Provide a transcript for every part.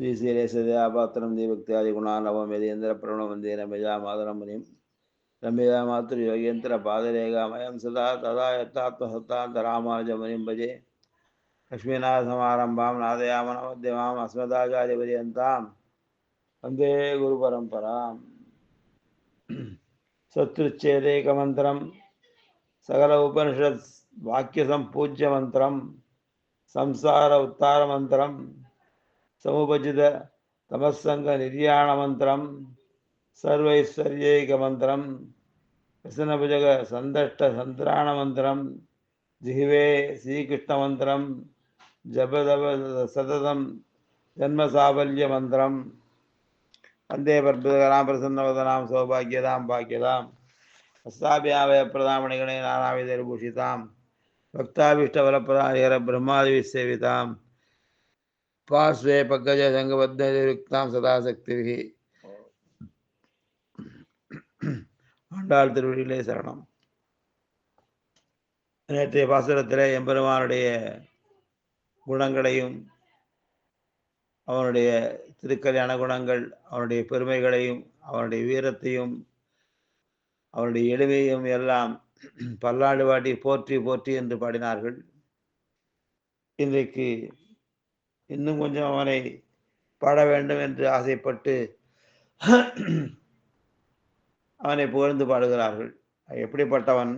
ஸ்ரீசீலேசதயாபாத்திரம் தீபக்தியாதி குணாநவம் யதேந்திர பிரணவந்தே ரமயா மாதரமுனிம் ரம்யா மாத்திரு யோகேந்திர பாதரேகாமயம் சதா ததா யத்தாத்மசத்தாந்த ராமானுஜமுனிம் பஜே. லக்ஷ்மிநாதசமாரம்பாம் நாதயாம நமத்தியமாம் அஸ்மதாச்சாரிய பரியந்தாம் வந்தே குரு பரம்பராம். சத்ருச்சேதேகமந்திரம். சகல உபனிஷத் வாக்கிய சம்பூஜ்ய மந்திரம். ಸಂಸಾರ ಉತ್ತಾರ ಮಂತ್ರಂ சமுபஜித தமசங்க நிர்யாண மந்திரம் சர்வைஸ்வர்யைக மந்திரம் விசனபுஜக சந்தஷ்ட சந்திராண மந்திரம் ஜிஹிவே ஸ்ரீகிருஷ்ண மந்திரம் ஜபதப சததம் ஜன்மசாபல்ய மந்திரம். வந்தே பர்பதகராம் பிரசன்னவதனாம் சௌபாகியதாம் பாக்கியதாம். அஸ்தாபியாவய பிரதாமணிகணே நானாவிதர் பூஷிதாம். भक्ताभीष्टफलप्रदायकर ब्रह्मादिविसेवितां पार्श्वे पङ्कजसङ्गबद्धयुक्तां सदा சக்திவிகி ஆண்டாள் திருவடியிலே சரணம் நேற்றைய பாசுரத்திலே எம்பெருமானுடைய குணங்களையும் அவனுடைய திருக்கல்யாண குணங்கள் அவனுடைய பெருமைகளையும் அவனுடைய வீரத்தையும் அவனுடைய எளிமையும் எல்லாம் பல்லாண்டு வாட்டி போற்றி போற்றி என்று பாடினார்கள். இன்றைக்கு இன்னும் கொஞ்சம் அவனை பாட வேண்டும் என்று ஆசைப்பட்டு அவனை புகழ்ந்து பாடுகிறார்கள். எப்படிப்பட்டவன்?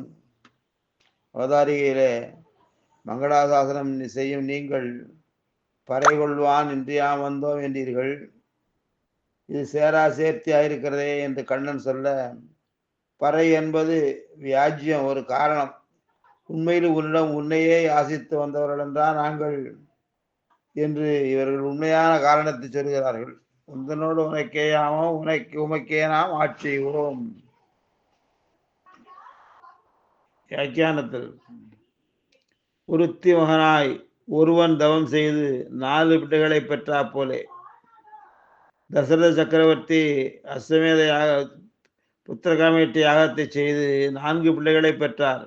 அவதாரிகையிலே மங்களாசாசனம் செய்யும் நீங்கள் பறை கொள்வான் இன்றியாம் வந்தோம் என்றீர்கள். இது சேரா சேர்த்தியாயிருக்கிறதே என்று கண்ணன் சொல்ல பறை என்பது வியாஜ்யம் ஒரு காரணம். உண்மையில் உன்னிடம் உன்னையே யாசித்து வந்தவர்களென்றால் நாங்கள் என்று இவர்கள் உண்மையான காரணத்தை சொல்கிறார்கள். உந்தனோடு உனக்கேயாமோ உனக்கு உமக்கே நாம் ஆட்சி செய்வோம். வியாக்கியானத்தில் ஒருத்தி மகனாய் ஒருவன் தவம் செய்து நாலு பிள்ளைகளை பெற்றா போலே. தசரத சக்கரவர்த்தி அஸ்வமேத புத்திரகாமேட்டி யாகத்தை செய்து நான்கு பிள்ளைகளை பெற்றார்.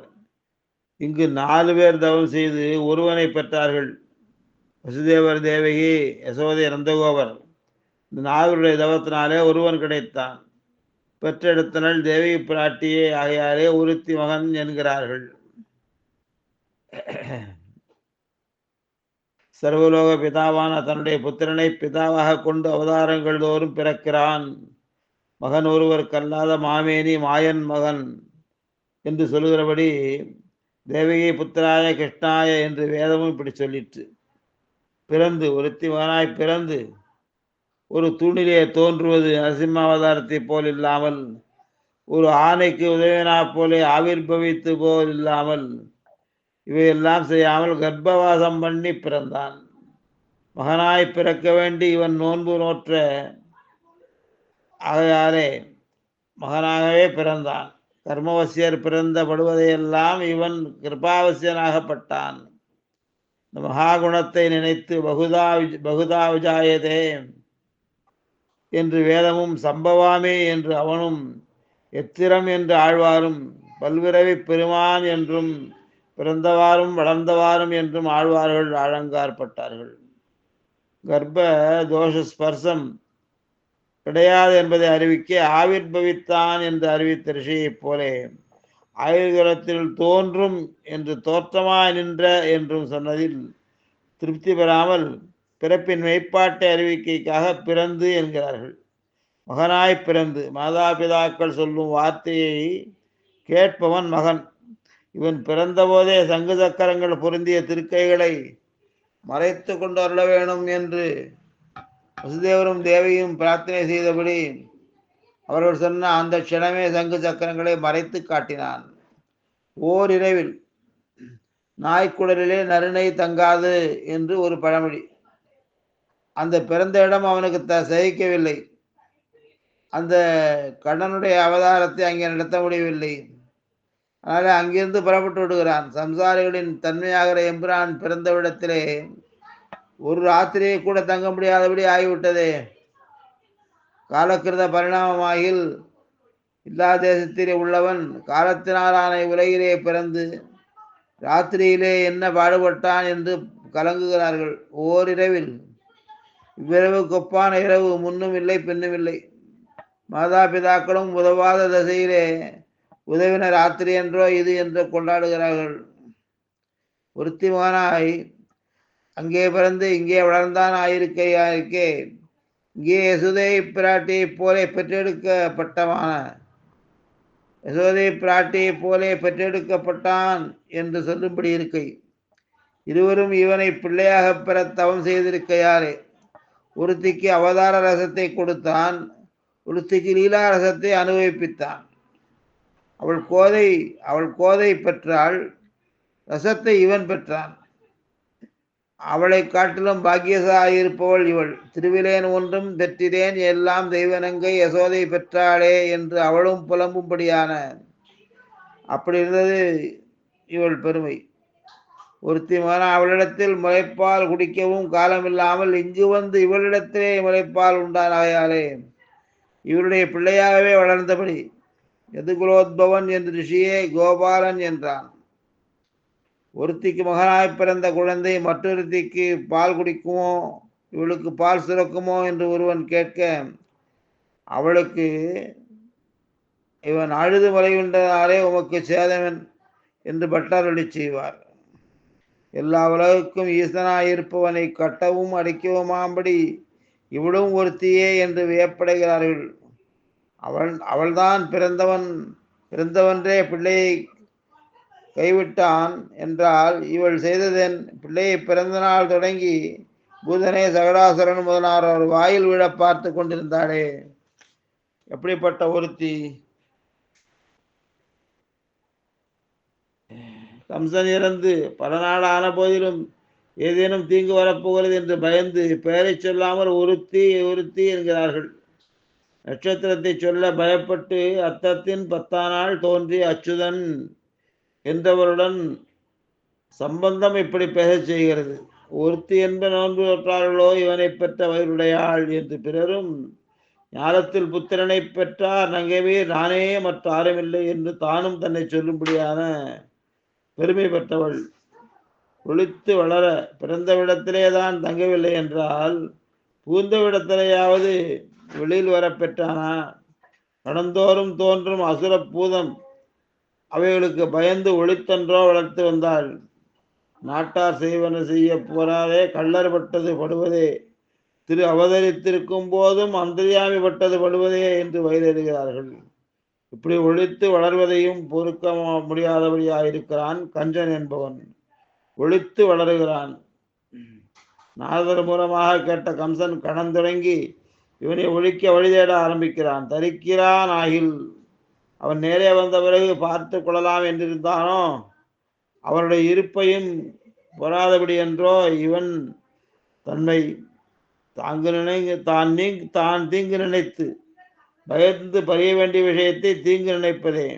இங்கு நாலு பேர் தவம் செய்து ஒருவனை பெற்றார்கள். வசுதேவர் தேவகி யசோதை நந்தகோபர். இந்த நாகருடைய தவத்தினாலே ஒருவன் கிடைத்தான். பெற்றெடுத்தனல் தேவி பிராட்டியே ஆகையாலே ஒருத்தி மகன் என்கிறார்கள். சர்வலோக பிதாவான தன்னுடைய புத்திரனை பிதாவாக கொண்டு அவதாரங்கள் தோறும் பிறக்கிறான். மகன் ஒருவர் கல்லாத மாமேனி மாயன் மகன் என்று சொல்லுகிறபடி தேவகி புத்திராய கிருஷ்ணாய என்று வேதமும் இப்படி சொல்லிற்று. பிறந்து ஒருத்தி மகனாய் பிறந்து ஒரு தூணிலே தோன்றுவது நரசிம்மாவதாரத்தை போல் இல்லாமல் ஒரு ஆணைக்கு உதவினா போலே ஆவிர்பவித்து போல் இல்லாமல் இவையெல்லாம் செய்யாமல் கர்ப்பவாசம் பண்ணி பிறந்தான். மகனாய் பிறக்க வேண்டி இவன் நோன்பு நோற்ற அதனாலே மகனாகவே பிறந்தான். கர்மவசியர் பிறந்தபடுவதையெல்லாம் இவன் கிருபாவசியனாகப்பட்டான். இந்த மகாகுணத்தை நினைத்து பகுதா பகுதா விஜாயதே என்று வேதமும் சம்பவாமே என்று அவனும் எத்திரம் என்று ஆழ்வாரும் பல்விரவி பெருமான் என்றும் பிறந்தவாறும் வளர்ந்தவாறும் என்றும் ஆழ்வார்கள் ஆழங்காற்பட்டார்கள் கர்ப்ப தோஷ ஸ்பர்சம் கிடையாது என்பதை அறிவிக்க ஆவிர்பவித்தான் என்று அறிவித்த ரிஷியைப் போலே ஆயுர்குலத்தில் தோன்றும் என்று தோற்றமாய் நின்ற என்றும் சொன்னதில் திருப்தி பெறாமல் பிறப்பின் மெய்ப்பாட்டை அறிவிக்கைக்காக பிறந்து என்கிறார்கள். மகனாய் பிறந்து மாதாபிதாக்கள் சொல்லும் வார்த்தையை கேட்பவன் மகன். இவன் பிறந்தபோதே சங்கு சக்கரங்கள் பொருந்திய திருக்கைகளை மறைத்து கொண்டு அருள வேணும் என்று வசுதேவரும் தேவியும் பிரார்த்தனை செய்தபடி அவர்கள் சொன்ன அந்த க்ஷணமே சங்கு சக்கரங்களை மறைத்து காட்டினான். ஓர் இரவில் நாய்க்குடலிலே நறுணை தங்காது என்று ஒரு பழமொழி. அந்த பிறந்த இடம் அவனுக்கு த சகிக்கவில்லை. அந்த கண்ணனுடைய அவதாரத்தை அங்கே நடத்த முடியவில்லை. அதனால் அங்கிருந்து புறப்பட்டு விடுகிறான். சம்சாரிகளின் தன்மையாகிற எம்பிரான் பிறந்த இடத்திலே ஒரு ராத்திரியை கூட தங்க முடியாதபடி ஆகிவிட்டதே. காலக்கிருத பரிணாமமாகில் இல்லா தேசத்திலே உள்ளவன் காலத்தினாலான உலகிலே பிறந்து ராத்திரியிலே என்ன பாடுபட்டான் என்று கலங்குகிறார்கள் ஓரிரவில். இவ்விரவு கொப்பான இரவு முன்னும் இல்லை பின்னும் இல்லை. மாதா பிதாக்களும் உதவாத தசையிலே உதவின ராத்திரி என்றோ இது என்று கொண்டாடுகிறார்கள். ஒருத்தி மகனாய் அங்கே பிறந்து இங்கே வளர்ந்தான் ஆயிருக்கையாயிருக்கே இங்கே யசுதை பிராட்டியைப் போலே பெற்றெடுக்கப்பட்டவான. யசோதை பிராட்டியைப் போலே பெற்றெடுக்கப்பட்டான் என்று சொல்லும்படி இருக்கை. இருவரும் இவனை பிள்ளையாகப் பெற தவம் செய்திருக்கையாரே ஒருத்திக்கு அவதார ரசத்தை கொடுத்தான் ஒருத்திக்கு லீலா ரசத்தை அனுபவிப்பித்தான். அவள் கோதை அவள் கோதை பெற்றாள் ரசத்தை இவன் பெற்றான். அவளை காட்டிலும் பாக்கியசாயிருப்பவள் இவள். திருவிலேன் ஒன்றும் பெற்றிலேன் எல்லாம் தெய்வனங்கை யசோதை பெற்றாளே என்று அவளும் புலம்பும்படியான. அப்படி இருந்தது இவள் பெருமை. ஒருத்தி அவளிடத்தில் முளைப்பால் குடிக்கவும் காலமில்லாமல் இங்கு வந்து இவளிடத்திலே முளைப்பால் உண்டானாயாலே. இவருடைய பிள்ளையாகவே வளர்ந்தபடி. எதுகுலோத்பவன் என்று ரிஷியே கோபாலன் என்றான். ஒருத்திக்கு மகனாய் பிறந்த குழந்தை மற்றொருத்திக்கு பால் குடிக்குமோ இவளுக்கு பால் சுரக்குமோ என்று ஒருவன் கேட்க அவளுக்கு இவன் அழுது மறைகின்றனாலே உமக்கு சேதவன் என்று பட்டாரொலி செய்வார். எல்லா உலகுக்கும் ஈசனாயிருப்பவனை கட்டவும் அடிக்கவுமாம்படி இவளும் ஒருத்தியே என்று வியப்படைகிறார்கள். அவள் அவள்தான் பிறந்தவன் பிறந்தவன்றே பிள்ளையை கைவிட்டான் என்றால் இவள் செய்ததென் பிள்ளையை பிறந்த நாள் தொடங்கி புதனே சகடாசுரன் முதலானவர் வாயில் விழ பார்த்து கொண்டிருந்தாளே. எப்படிப்பட்ட ஒருத்தி? கம்சன் இறந்து பல நாள் ஆன போதிலும் ஏதேனும் தீங்கு வரப்போகிறது என்று பயந்து பெயரை சொல்லாமல் ஒருத்தி ஒருத்தி என்கிறார்கள். நட்சத்திரத்தை சொல்ல பயப்பட்டு அத்தத்தின் பத்தானாள் தோன்றி அச்சுதன் என்றவருடன் சம்பந்தம் இப்படி பேசச் செய்கிறது? ஒருத்தி என்ப நோன்பு பெற்றார்களோ இவனை பெற்ற வயிறுடையாள் என்று பிறரும் ஞானத்தில் புத்திரனை பெற்றார் நங்கவே நானே மற்ற ஆருமில்லை என்று தானும் தன்னை சொல்லும்படியான பெருமை பெற்றவள். ஒளித்து வளர பிறந்த விடத்திலேதான் தங்கவில்லை என்றால் பூந்த விடத்திலேயாவது வெளியில் வர பெற்றானா? கடந்தோறும் தோன்றும் அசுர பூதம் அவைகளுக்கு பயந்து ஒளித்தன்றோ வளர்த்து வந்தாள். நாட்டார் செய்வன செய்ய போறாதே கள்ளர் பட்டது படுவதே. திரு அவதரித்திருக்கும் போதும் அந்தரியாமி பட்டது படுவதே என்று வயதெழுகிறார்கள் இப்படி ஒழித்து வளர்வதையும் பொறுக்க முடியாதபடியாயிருக்கிறான் கஞ்சன் என்பவன். ஒழித்து வளருகிறான். நாரதர் மூலமாக கேட்ட கம்சன் கடன் தொடங்கி இவனை ஒழிக்க வழிதேட ஆரம்பிக்கிறான். தரிக்கிறான் ஆகில் அவன் நேரே வந்த பிறகு பார்த்து கொள்ளலாம் என்றிருந்தானோ? அவனுடைய இருப்பையும் பொறாதபடி என்றோ இவன் தன்மை தாங்கு நினை தான் நீ தான் தீங்கு நினைத்து பயந்து பறிய வேண்டிய விஷயத்தை தீங்கு நினைப்பதே.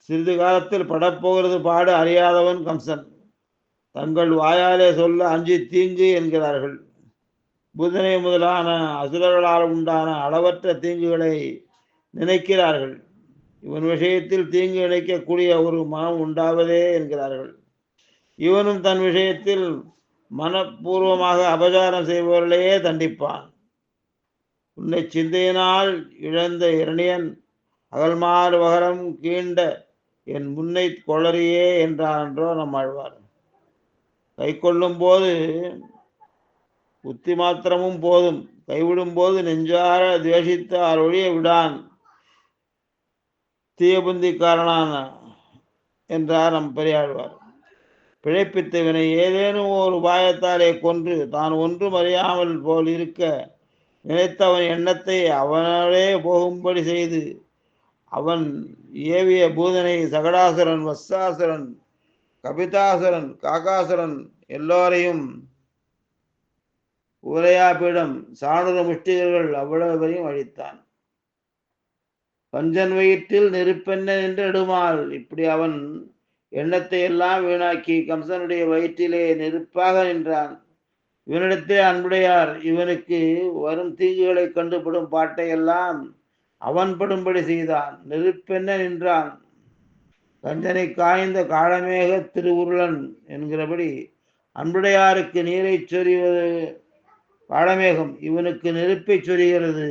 சிறிது காலத்தில் படப்போகிறது பாடு அறியாதவன் கம்சன். தங்கள் வாயாலே சொல்ல அஞ்சு தீங்கு என்கிறார்கள். புதனை முதலான அசுரர்களால் உண்டான அளவற்ற தீங்குகளை நினைக்கிறார்கள். இவன் விஷயத்தில் தீங்கு நினைக்கக்கூடிய ஒரு மனம் உண்டாவதே என்கிறார்கள். இவனும் தன் விஷயத்தில் மனப்பூர்வமாக அபசாரம் செய்பவர்களையே தண்டிப்பான். உன்னை சிந்தையினால் இழந்த இரணியன் அகல்மாறு வகரம் கீண்ட என் முன்னை கொளறியே என்றான்றோ நம் ஆழ்வார். கை கொள்ளும் போது புத்தி மாத்திரமும் போதும். கைவிடும் போது நெஞ்சார துவேஷித்தார் ஒழிய விடான். தீயபுந்திக்காரனான என்றார் நம் பெரியாழ்வார். பிழைப்பித்தவனை ஏதேனும் ஒரு உபாயத்தாலே கொன்று தான் ஒன்றும் அறியாமல் போல் இருக்க நினைத்தவன் எண்ணத்தை அவனே போகும்படி செய்து அவன் ஏவிய பூதனை சகடாசுரன் வஸ்தாசுரன் கபிதாசுரன் காகாசுரன் எல்லோரையும் உரையாபீடம் சாணுர முஷ்டிகர்கள் அவ்வளவையும் அழித்தான். பஞ்சன் வயிற்றில் நெருப்பெண்ண என்று நெடுமாள் இப்படி அவன் எண்ணத்தை எல்லாம் வீணாக்கி கம்சனுடைய வயிற்றிலே நெருப்பாக நின்றான். இவனிடத்தே அன்புடையார் இவனுக்கு வரும் தீங்குகளை கண்டுபடும் பாட்டையெல்லாம் அவன் படும்படி செய்தான். நெருப்பென்ன நின்றான்? கஞ்சனை காய்ந்த காலமேக திருவுருளன் என்கிறபடி அன்புடையாருக்கு நீரை சொறிவது காளமேகம் இவனுக்கு நெருப்பை சொரிகிறது.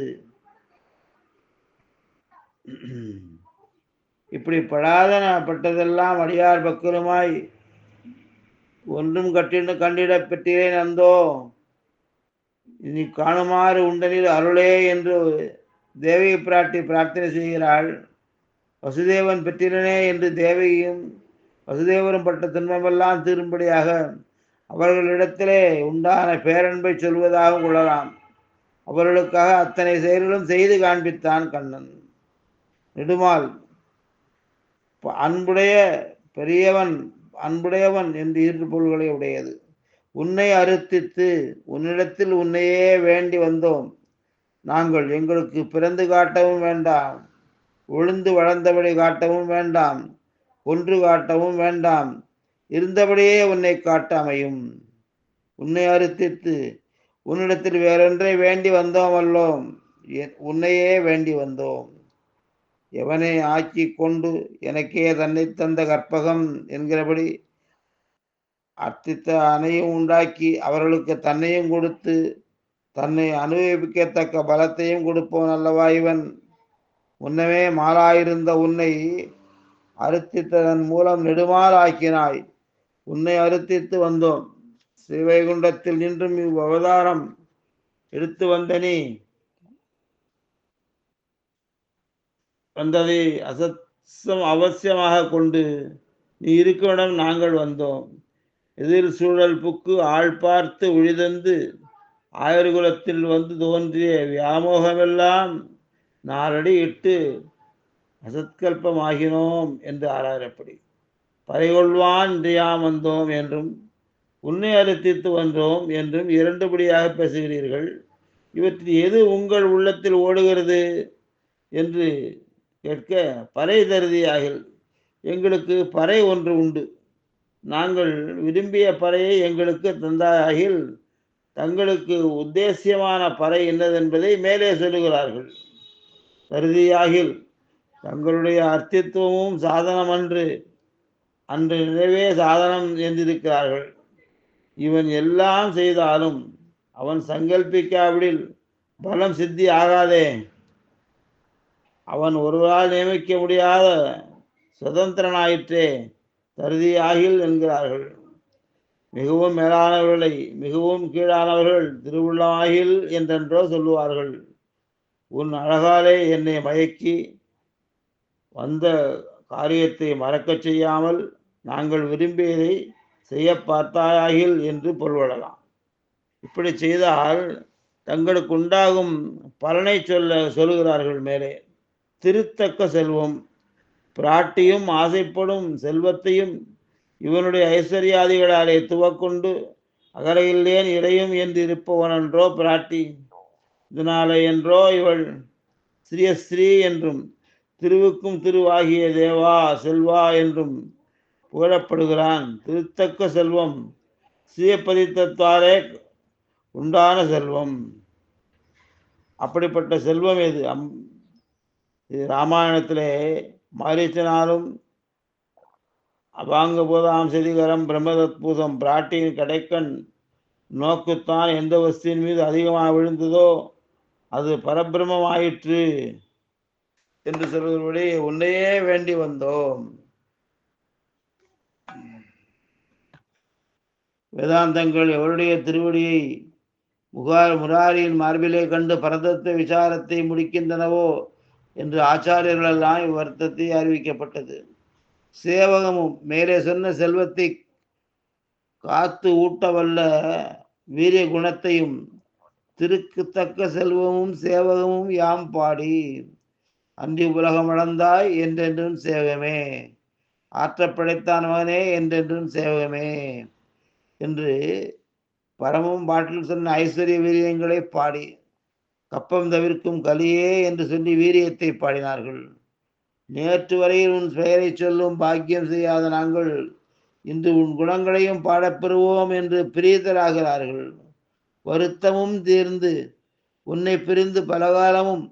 இப்படி படாதனப்பட்டதெல்லாம் அடியார் பக்கருமாய் ஒன்றும் கட்டின கண்டிடப் பெற்றேன் அந்தோ இனி காணுமாறு உண்டனில் அருளே என்று தேவகி பிராட்டி பிரார்த்தனை செய்கிறாள். வசுதேவன் பெற்றிலனே என்று தேவியும் வசுதேவரும் பட்ட துன்பமெல்லாம் தீரும்படியாக அவர்களிடத்திலே உண்டான பேரன்பை சொல்வதாக கொள்ளலாம். அவர்களுக்காக அத்தனை செயல்களும் செய்து காண்பித்தான் கண்ணன். நெடுமால். அன்புடைய பெரியவன் அன்புடையவன் என்று இரு பொருள்களை உடையது. உன்னை அறுத்தித்து உன்னிடத்தில் உன்னையே வேண்டி வந்தோம். நாங்கள் எங்களுக்கு பிறந்து காட்டவும் வேண்டாம். ஒழுந்து வளர்ந்தபடி காட்டவும் வேண்டாம். ஒன்று காட்டவும் வேண்டாம். இருந்தபடியே உன்னை காட்ட அமையும். உன்னை அறுத்தித்து உன்னிடத்தில் வேறொன்றை வேண்டி வந்தோம் அல்லோம். உன்னையே வேண்டி வந்தோம். எவனை ஆக்கி கொண்டு எனக்கே தன்னை தந்த கற்பகம் என்கிறபடி அர்த்தித்த அணையும் உண்டாக்கி அவர்களுக்கு தன்னையும் கொடுத்து தன்னை அனுபவிக்கத்தக்க பலத்தையும் கொடுப்பவன் அல்லவா இவன்? முன்னமே மாலாயிருந்த உன்னை அறுத்தித்ததன் மூலம் நெடுமாறாக்கினாய். உன்னை அறுத்தித்து வந்தோம். ஸ்ரீவைகுண்டத்தில் நின்றும் இவ் அவதாரம் எடுத்து வந்த நீ வந்ததை அசத்தம் அவசியமாக கொண்டு நீ இருக்கவிடம் நாங்கள் வந்தோம். எதிர் சூழல் புக்கு ஆள் பார்த்து உழிதந்து ஆயர்குலத்தில் வந்து தோன்றிய வியாமோகமெல்லாம் நாலடி இட்டு அசத்கல்பமாகினோம் என்று ஆறாயிரப்படி பறைகொள்வான் இன்றியாம் வந்தோம் என்றும் உன்னை அறுத்தித்து வந்தோம் என்றும் இரண்டுபடியாக பேசுகிறீர்கள். இவற்றில் எது உங்கள் உள்ளத்தில் ஓடுகிறது? என்று கேட்க பறை தருதியாகில் எங்களுக்கு பறை ஒன்று உண்டு. நாங்கள் விரும்பிய பறையை எங்களுக்கு தந்தாகில் தங்களுக்கு உத்தேசியமான பறை என்னதென்பதை மேலே சொல்லுகிறார்கள். கருதியாகில் தங்களுடைய அர்த்தித்துவமும் சாதனம் அன்று அன்று நிறைவே சாதனம் என்றிருக்கிறார்கள். இவன் எல்லாம் செய்தாலும் அவன் சங்கல்பிக்காவிடில் பலம் சித்தி ஆகாதே. அவன் ஒருவரால் நியமிக்க முடியாத சுதந்திரனாயிற்றே தருதியாகில் என்கிறார்கள். மிகவும் மேலானவர்களை மிகவும் கீழானவர்கள் திருவுள்ளமாகில் என்றென்றோ சொல்லுவார்கள். உன் அழகாலே என்னை மயக்கி வந்த காரியத்தை மறக்கச் செய்யாமல் நாங்கள் விரும்பியதை செய்ய பார்த்தாயாகில் என்று பொருள்படலாம் இப்படி செய்தால் தங்களுக்கு உண்டாகும் பலனை சொல்ல சொல்லுகிறார்கள் மேலே. திருத்தக்க செல்வம். பிராட்டியும் ஆசைப்படும் செல்வத்தையும் இவனுடைய ஐஸ்வர்யாதிகளாலே துவக்கொண்டு அகரையில்லேன் இறையும் என்று இருப்பவனன்றோ பிராட்டி? இதனாலே என்றோ இவள் ஸ்ரீயஸ்ரீ என்றும் திருவுக்கும் திருவாகிய தேவா செல்வா என்றும் புகழப்படுகிறான். திருத்தக்க செல்வம் சுயப்பதித்தத்தாலே உண்டான செல்வம். அப்படிப்பட்ட செல்வம் எது? அம் இது ராமாயணத்திலே மாரீச்சனாலும் அபாங்க போதாம் செதிகரம் பிரம்மதத்பூதம் பிராட்டியின் கடைக்கண் நோக்குத்தான் எந்த வஸ்தியின் மீது அதிகமாக விழுந்ததோ அது பரபிரமமாயிற்று என்று சொல்வதபடி உன்னையே வேண்டி வந்தோம். வேதாந்தங்கள் எவருடைய திருவடியை முகார் முராரியின் மார்பிலே கண்டு பரதத்த விசாரத்தை முடிக்கின்றனவோ என்று ஆச்சாரியர்களெல்லாம் இவ்வர்த்தத்தை அறிவிக்கப்பட்டது. சேவகமும் மேலே சொன்ன செல்வத்தை காத்து ஊட்டவல்ல வீரிய குணத்தையும் திருக்குத்தக்க செல்வமும் சேவகமும் யாம் பாடி. அன்றி உலகம் அளந்தாய் என்றென்றும் சேவகமே. ஆற்றப் படைத்தான் மகனே என்றென்றும் சேவகமே என்று பரமும் பாட்டில் சொன்ன ஐஸ்வர்ய வீரியங்களை பாடி. கப்பம் தவிர்க்கும் கலியே என்று சொல்லி வீரியத்தை பாடினார்கள். நேற்று வரையில் உன் பெயரை சொல்லும் பாக்கியம் செய்யாத நாங்கள் இன்று உன் குணங்களையும் பாடப்பெறுவோம் என்று பிரியதராகிறார்கள் வருத்தமும் தீர்ந்து உன்னைப் பிரிந்து பலகாலமும்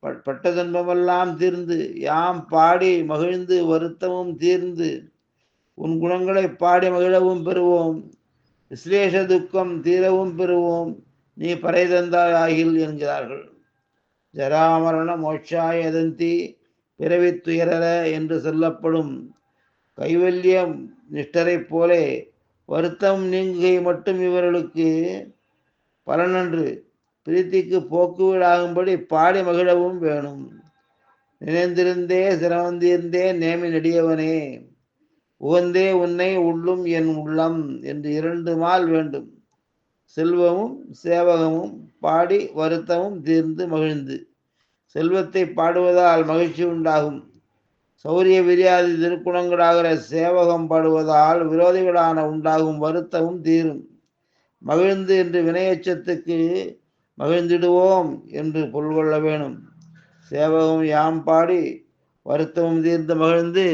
பட்ட துன்பமெல்லாம் தீர்ந்து யாம் பாடி மகிழ்ந்து வருத்தமும் தீர்ந்து உன் குணங்களை பாடி மகிழவும் பெறுவோம். விஸ்லேஷ துக்கம் தீரவும் பெறுவோம். நீ பறைதந்தாய் ஆகில் என்கிறார்கள். ஜராமரண மோட்சாய எதந்தி பிறவி துயரற என்று சொல்லப்படும் கைவல்யம் நிஷ்டரைப் போலே வருத்தம் நீங்குகை மட்டும் இவர்களுக்கு பலனன்று பிரீத்திக்கு போக்குவீடாகும்படி பாடி மகிழவும் வேணும். நினைந்திருந்தே சிரமந்திருந்தே நேமி நெடியவனே உகந்தே உன்னை உள்ளும் என் உள்ளம் என்று இரண்டு மால் வேண்டும். செல்வமும் சேவகமும் பாடி வருத்தமும் தீர்ந்து மகிழ்ந்து. செல்வத்தை பாடுவதால் மகிழ்ச்சி உண்டாகும். சௌரிய விரியாதி திருக்குணங்களாகிற சேவகம் பாடுவதால் விரோதிகளான உண்டாகும் வருத்தமும் தீரும். மகிழ்ந்து என்று வினையச்சத்துக்கு மகிழ்ந்திடுவோம் என்று பொருள் கொள்ள வேணும் சேவகம் யாம் பாடி வருத்தமும் தீர்ந்து மகிழ்ந்து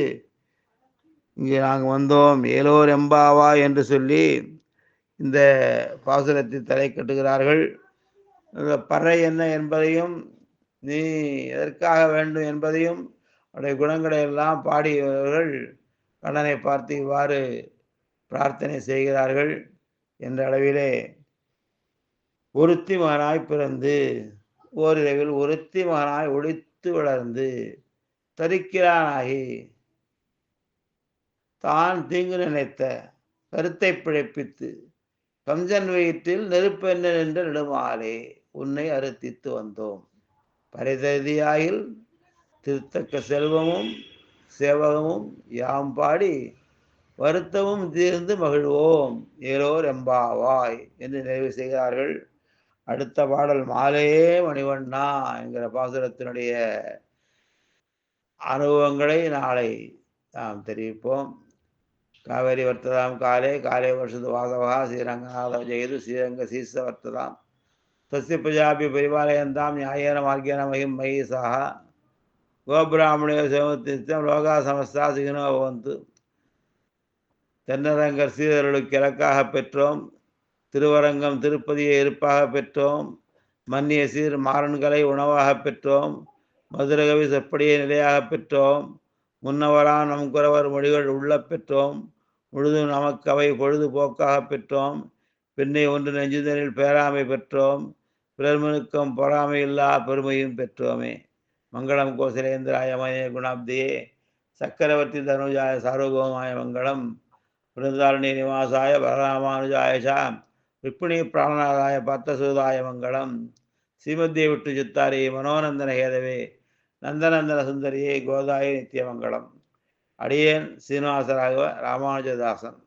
இங்கே நாங்கள் வந்தோம். ஏலோர் எம்பாவா என்று சொல்லி இந்த பாசுரத்தை தலை கட்டுகிறார்கள். இந்த பறை என்ன என்பதையும் நீ எதற்காக வேண்டும் என்பதையும் அவருடைய குணங்களை எல்லாம் பாடியவர்கள் கண்ணனை பார்த்து இவ்வாறு பிரார்த்தனை செய்கிறார்கள் என்ற அளவிலே ஒருத்தி மகனாய் பிறந்து ஓரிரவில் ஒருத்தி மகனாய் ஒளித்து வளர்ந்து தரிக்கிறானாகி தான் தீங்கு நினைத்த கருத்தை பிழைப்பித்து கம்சன் வயிற்றில் நெருப்பெண்ண நின்ற நெடுமாலே உன்னை அறுத்தித்து வந்தோம். பரிததியாயில் திருத்தக்க செல்வமும் சேவகமும் யாம் பாடி வருத்தமும் தீர்ந்து மகிழ்வோம். ஏலோர் எம்பாவாய் என்று நிறைவு செய்கிறார்கள். அடுத்த பாடல் மாலையே மணிவண்ணா என்கிற பாசுரத்தினுடைய அனுபவங்களை நாளை நாம் தெரிவிப்போம். காவேரி வர்த்ததாம் காலே காலே வருஷது வாசவா ஸ்ரீரங்கநாத ஜெயது ஸ்ரீரங்க சீச வர்த்ததாம் தஸ்ய பிரஜாபி பரிபாலயந்தாம் நியாயேன மார்க்கேன மகிம் மகீசாக கோபிராமணிய சிவத்தித்தம் லோகா சமஸ்தா சிகினோ பவந்து தென்னரங்கர் சீதர்களுக்கு இலக்காக பெற்றோம் திருவரங்கம் திருப்பதியை இருப்பாக பெற்றோம் மன்னிய சீர் மாறன்களை உணவாக பெற்றோம் மதுரகவி செப்படியை நிலையாக பெற்றோம் முன்னவரா நம் குறவர் மொழிகள் உள்ள பெற்றோம். முழுதும் நமக்கு அவை பொழுதுபோக்காக பெற்றோம். பெண்ணை ஒன்று நெஞ்சுதனில் பேராமை பெற்றோம். பிறர்மனுக்கம் பொறாமை இல்லா பெருமையும் பெற்றோமே. மங்களம் கோசலேந்திராய மய குணாப்தியே. சக்கரவர்த்தி தனுஜாய சார்வபௌமாய மங்களம். பிருந்தாரணி நிவாசாய பலராமானுஜாயஷா ருக்மிணி பிராணநாதாய பத்தசூதாய மங்களம். ஸ்ரீமத்தியை விட்டு சித்தாரி மனோநந்தன ஹேதவே. நந்தநந்தன சுந்தரியே கோதாய நித்தியமங்கலம். அடியேன் சீனிவாசராகவ ராமானுஜதாசன்.